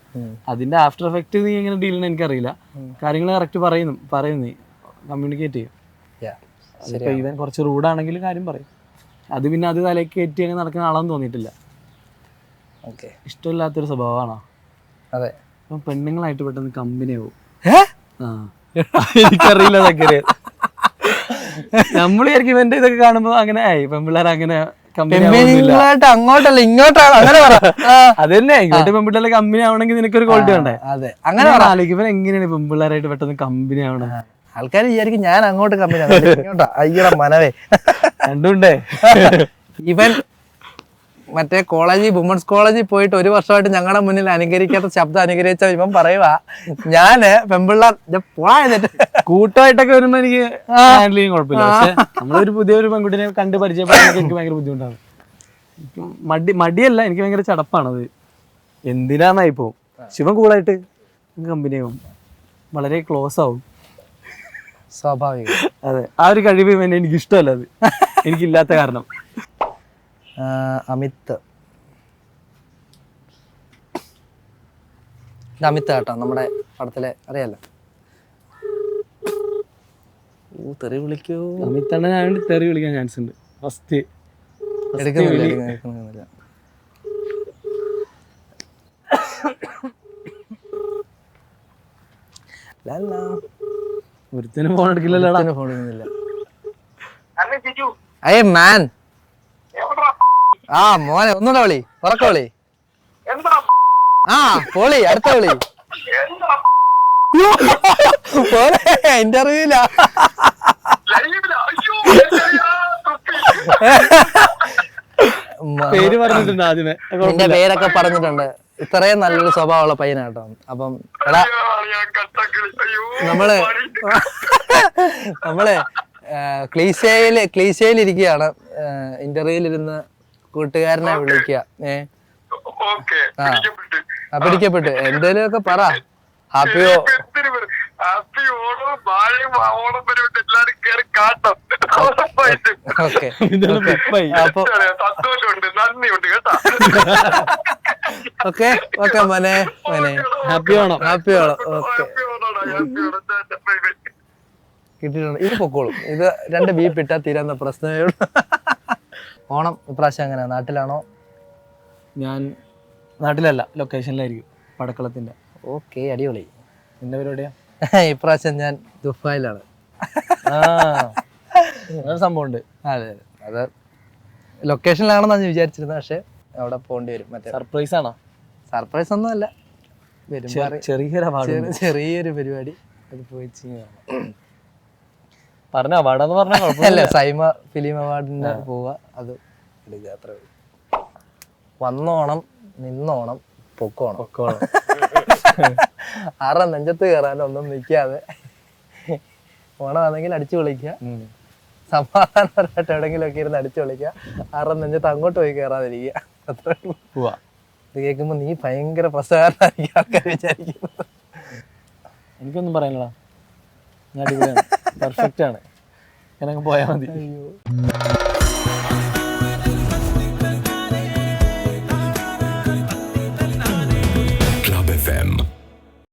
അതിന്റെ ആഫ്റ്റർ എഫക്റ്റ് നീ എങ്ങനെ ഡീൽ ചെയ്യണം എനിക്കറിയില്ല. കാര്യങ്ങൾ കറക്റ്റ് പറയുന്നു പറയും നീ. കമ്മ്യൂണിക്കേറ്റ് ചെയ്യും. ഇവൻ കുറച്ച് റൂഡാണെങ്കിൽ കാര്യം പറയും. അത് പിന്നെ അത് തലയ്ക്ക് കയറ്റി അങ്ങനെ നടക്കുന്ന ആളാന്ന് തോന്നിയിട്ടില്ല. ഇഷ്ടമില്ലാത്തൊരു സ്വഭാവമാണോ? അതെ. അപ്പം പെണ്ണുങ്ങളായിട്ട് പെട്ടെന്ന് കമ്പനി ആവും? ആ. എനിക്കറിയില്ല അതൊക്കെ നമ്മൾ വിചാരിക്കും ഇവന്റെ ഇതൊക്കെ കാണുമ്പോ അങ്ങനെ ആയി പെൺപിള്ളേർ അങ്ങനെ കമ്പനി പെൺകുട്ടികളായിട്ട് അങ്ങോട്ടല്ല ഇങ്ങോട്ടാണ് അങ്ങനെ പറ. ആ. അത് തന്നെ ഇങ്ങോട്ട് പെൺപിള്ളേരെ കമ്പനി ആവണമെങ്കിൽ നിനക്കൊരു ക്വാളിറ്റി വേണ്ടേ? അതെ. അങ്ങനെ ആലോചിക്കുമ്പോൾ ഇവൻ എങ്ങനെയാണ് പെൺപിള്ളേരായിട്ട് പെട്ടെന്ന് കമ്പനി ആവണേ? ആൾക്കാർ വിചാരിക്കും ഞാൻ അങ്ങോട്ട് കമ്പനി ഇങ്ങോട്ടാ. അയ്യട മനവേ. രണ്ടുണ്ടേ ഇവൻ മറ്റേ കോളേജിൽ വുമൻസ് കോളേജിൽ പോയിട്ട് ഒരു വർഷമായിട്ട് ഞങ്ങളുടെ മുന്നിൽ അനുകരിക്കാത്ത ശബ്ദം അനുകരിച്ച ഇവൻ പറയുവാ. ഞാൻ പെമ്പിള്ളാർ പോയെന്നിട്ട് കൂട്ടമായിട്ടൊക്കെ വരുമ്പോ എനിക്ക് ഹാൻഡിൽ കുഴപ്പമില്ല. പക്ഷെ നമ്മളൊരു പുതിയൊരു പെൺകുട്ടിനെ കണ്ട് പരിചയപ്പെടാൻ എനിക്ക് ഭയങ്കര ബുദ്ധിമുട്ടാണ്. മടി മടിയല്ല എനിക്ക് ഭയങ്കര ചടപ്പാണത് എന്തിനാന്നായി പോവും ശിവൻ കൂളായിട്ട് കമ്പനി ആവും. വളരെ ക്ലോസ് ആവും. സ്വാഭാവികം. അതെ. ആ ഒരു കഴിവ് എനിക്ക് ഇഷ്ടമല്ല അത്. എനിക്കില്ലാത്ത കാരണം. അമിത്. ഇത് അമിത് കേട്ടോ നമ്മുടെ പടത്തിലെ അറിയാലോ. ഓ തെറി വിളിക്കൂ. അമിത്തണ്ണനായോണ്ട് തെറി വിളിക്കാൻ ചാൻസ് ഉണ്ട്. ഫസ്റ്റ്. എടുക്കുന്നില്ല എടുക്കുന്നില്ല ലാലാ. ഒരുത്തനും ഫോൺ എടുക്കില്ല ഒരുത്തനും phone എടുക്കുന്നില്ല. അയ്യേ മാൻ. ആ മോനെ ഒന്നുകൂടെ വിളി. ഉറക്ക വിളി. ആ പോളി അടുത്ത വിളി. ഇന്റർവ്യൂല പേര് പറഞ്ഞിട്ടുണ്ട് ആദ്യമേ. നിന്റെ പേരൊക്കെ പറഞ്ഞിട്ടുണ്ട്. ഇത്രയും നല്ലൊരു സ്വഭാവമുള്ള പയ്യനാട്ടോ. അപ്പം എടാ നമ്മൾ നമ്മൾ ക്ലീശയിൽ ഇരിക്കുകയാണ്. ഇന്റർവ്യൂവിൽ ഇരുന്ന് കൂട്ടുകാരനെ വിളിക്കുക ഏ? ആ. ആ, പിടിക്കപ്പെട്ടു. എന്തേലും ഒക്കെ പറ. ഹാപ്പിയോ. ഓക്കെ ഓക്കെ ഓക്കെ മനെ. മോനെ. ഹാപ്പി ആണോ. ഹാപ്പി ആണോ ഓക്കെ കിട്ടിയിട്ടുണ്ട്. ഇത് പൊക്കോളും. ഇത് രണ്ട് ബീപ്പ് തീരാന്ന പ്രശ്നമേ ഉള്ളൂ. ഓണം ഇപ്രാവശ്യം എങ്ങനെയാ? നാട്ടിലാണോ? ഞാൻ നാട്ടിലല്ല ലൊക്കേഷനിലായിരിക്കും പടക്കളത്തിന്റെ ഓക്കെ അടിപൊളി. എന്റെ പരിപാടിയാ? ഇപ്രാവശ്യം ഞാൻ ദുബായിലാണ്. ആ. അങ്ങനെ സംഭവം ഉണ്ട് അതെ. അത് ലൊക്കേഷനിലാണെന്നാണ് ഞാൻ വിചാരിച്ചിരുന്നത് പക്ഷെ അവിടെ പോകേണ്ടി വരും. മറ്റേ സർപ്രൈസ് ആണോ? സർപ്രൈസ് ഒന്നും അല്ല. ചെറിയൊരു ചെറിയൊരു പരിപാടി. അത് പോയി ചെയ്യാം. പറഞ്ഞ അവാർഡെന്ന് പറഞ്ഞ അല്ല സൈമ ഫിലിം അവാർഡിന് പോവുക അത് എടുക്കുക അത്രേ വന്നോണം നിന്നോണം പൊക്കോണം. പൊക്കോണം. ആരുടെ നെഞ്ചത്ത് കയറാനോ ഒന്നും നിൽക്കാതെ ഓണമാണെങ്കിൽ അടിച്ചു വിളിക്കുക. സമാധാനപരമായിട്ട് എവിടെയെങ്കിലും ഒക്കെ ഇരുന്ന് അടിച്ചു വിളിക്കുക ആരുടെ നെഞ്ചത്ത് അങ്ങോട്ട് പോയി കയറാതിരിക്കുക. അത്രേ ഉള്ളൂ. പോവാ ഇത് കേൾക്കുമ്പോൾ നീ ഭയങ്കര പ്രസകാരനായിരിക്കും ആൾക്കാർ വിചാരിക്കുന്നത്. എനിക്കൊന്നും പറയാനില്ല ഞാൻ പെർഫെക്റ്റ് ആണ്. ഞാനങ്ങ് പോയാൽ മതി.